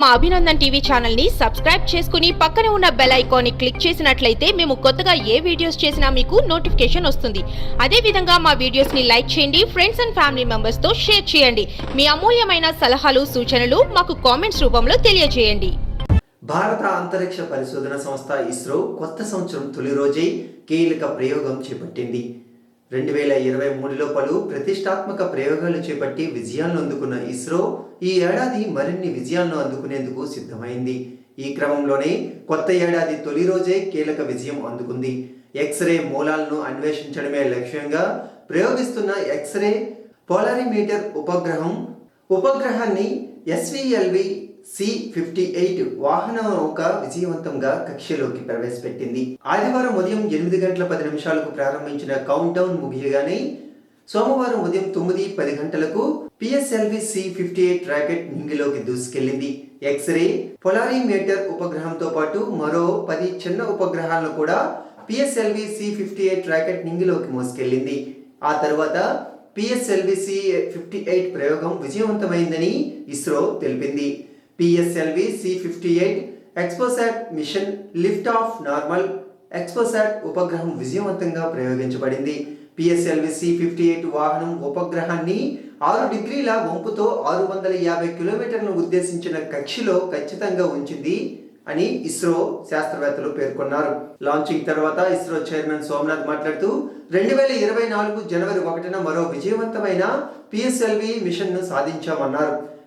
మా అభినందన్ టీవీ ఛానల్ని సబ్స్క్రైబ్ చేసుకుని పక్కన ఉన్న బెల్ ఐకాన్ని క్లిక్ చేసినట్లయితే మేము కొత్తగా ఏ వీడియోస్ చేసినా మీకు నోటిఫికేషన్ వస్తుంది. అదే విధంగా మా వీడియోస్ని లైక్ చేయండి ఫ్రెండ్స్ అండ్ ఫ్యామిలీ మెంబర్స్తో షేర్ చేయండి. మీ అమూల్యమైన సలహాలు సూచనలు మాకు కామెంట్స్ రూపంలో తెలియజేయండి. భారత అంతరిక్ష పరిశోధన సంస్థ ఇస్రో కొత్త సంవత్సరం తొలి రోజే కీలక ప్రయోగం చేపట్టింది. రెండు వేల ఇరవై మూడులో పలు ప్రతిష్టాత్మక ప్రయోగాలు చేపట్టి విజయాలను అందుకున్న ఇస్రో ఈ ఏడాది మరిన్ని విజయాలను అందుకునేందుకు సిద్ధమైంది. ఈ క్రమంలోనే కొత్త ఏడాది తొలి రోజే కీలక విజయం అందుకుంది. ఎక్స్రే మూలాలను అన్వేషించడమే లక్ష్యంగా ప్రయోగిస్తున్న ఎక్స్రే పోలారిమీటర్ ఉపగ్రహం ఉపగ్రహాన్ని ఎస్విఎల్వి సి ఫిఫ్టీ ఎయిట్ వాహన నౌక విజయవంతంగా కక్షలోకి ప్రవేశపెట్టింది. ఆదివారం ఉదయం ఎనిమిది గంటల పది నిమిషాలకు ప్రారంభించిన కౌంట్ డౌన్ ముగియగానే సోమవారం ఉదయం తొమ్మిది పది గంటలకు PSLV C fifty eight rocket నింగిలోకి దూసుకెళ్ళింది ఎక్స్రే పొలారిమీటర్ ఉపగ్రహంతో పాటు మరో పది చిన్న ఉపగ్రహాలను కూడా PSLV C fifty eight rocket నింగిలోకి మోసుకెళ్ళింది ఆ తర్వాత పిఎస్ఎల్వి సి ఫిఫ్టీ ఎయిట్ ప్రయోగం విజయవంతమైందని ఇస్రో తెలిపింది. PSLV C fifty eight XPoSat mission lift off normal XPoSat ఉపగ్రహం విజయవంతంగా ప్రయోగించబడింది పిఎస్ఎల్వి సి ఫిఫ్టీ ఎయిట్ వాహనం ఉపగ్రహాన్ని ఆరు డిగ్రీల వంపుతో ఆరు వందల యాభై కిలోమీటర్లను ఉద్దేశించిన కక్షిలో ఖచ్చితంగా ఉంచింది అని ఇస్రో శాస్త్రవేత్తలు పేర్కొన్నారు. లాంచింగ్ తర్వాత ఇస్రో చైర్మన్ సోమనాథ్ మాట్లాడుతూ రెండు వేల ఇరవై నాలుగు జనవరి ఒకటిన మరో విజయవంతమైన పిఎస్ఎల్వి మిషన్ను సాధించామన్నారు.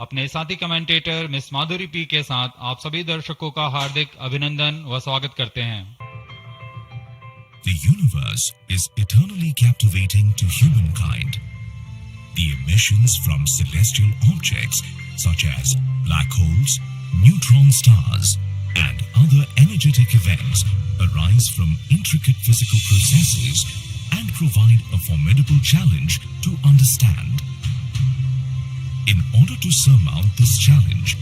अपने साथी कमेंटेटर मिस माधुरी पी के साथ आप सभी दर्शकों का हार्दिक अभिनंदन व स्वागत करते हैं The universe is eternally captivating to humankind. The emissions from celestial objects such as black holes, neutron stars, and other energetic events arise from intricate physical processes and provide a formidable challenge to understand. In order to surmount this challenge,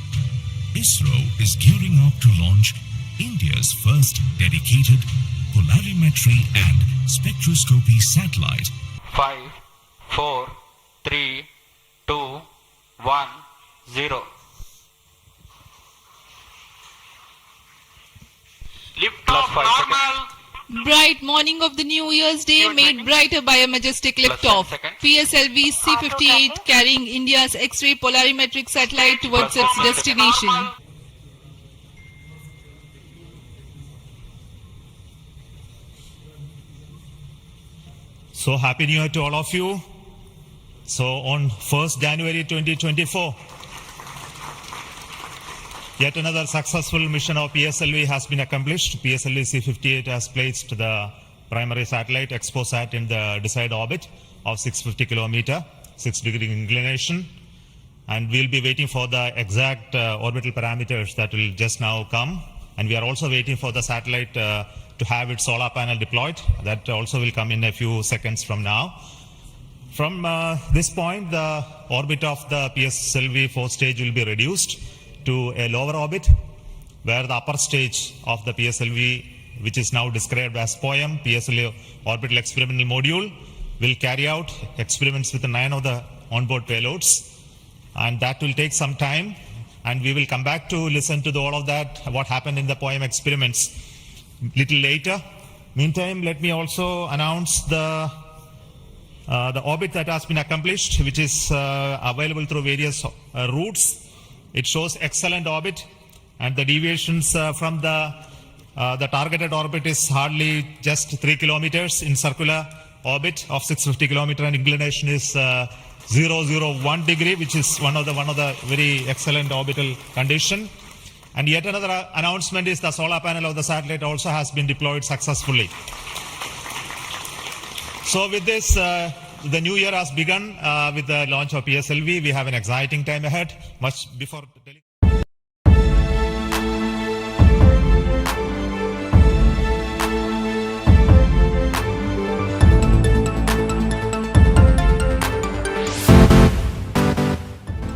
ISRO is gearing up to launch India's first dedicated polarimetry and spectroscopy satellite. Five, four, three, two, one, zero. Lift off, normal. Bright morning of the New Year's Day made brighter by a majestic liftoff. ten second. PSLV C-58 carrying India's X-ray polarimetric satellite towards its destination. So happy new year to all of you. So on 1st January 2024, yet another successful mission of PSLV has been accomplished. PSLV C-58 has placed the primary satellite ExpoSat in the desired orbit of 650 kilometer, 6 degree inclination. And we'll be waiting for the exact uh, orbital parameters that will just now come. And we are also waiting for the satellite uh, to have its solar panel deployed. That also will come in a few seconds from now. From uh, this point, the orbit of the PSLV fourth stage will be reduced to a lower orbit, where the upper stage of the PSLV, which is now described as POEM, PSLV Orbital Experimental Module, will carry out experiments with nine of the onboard payloads. And that will take some time, and we will come back to listen to the, all of that, what happened in the POEM experiments little later. Meantime, let me also announce the uh, the orbit that has been accomplished, which is uh, available through various uh, routes. It shows excellent orbit, and the deviations uh, from the uh, the targeted orbit is hardly just three kilometers in circular orbit of 650 kilometer, and inclination is uh, 001 degree, which is one of the one of the very excellent orbital condition. And yet another uh, announcement is the solar panel of the satellite also has been deployed successfully. So with this, uh, the new year has begun uh, with the launch of PSLV. We have an exciting time ahead, much before.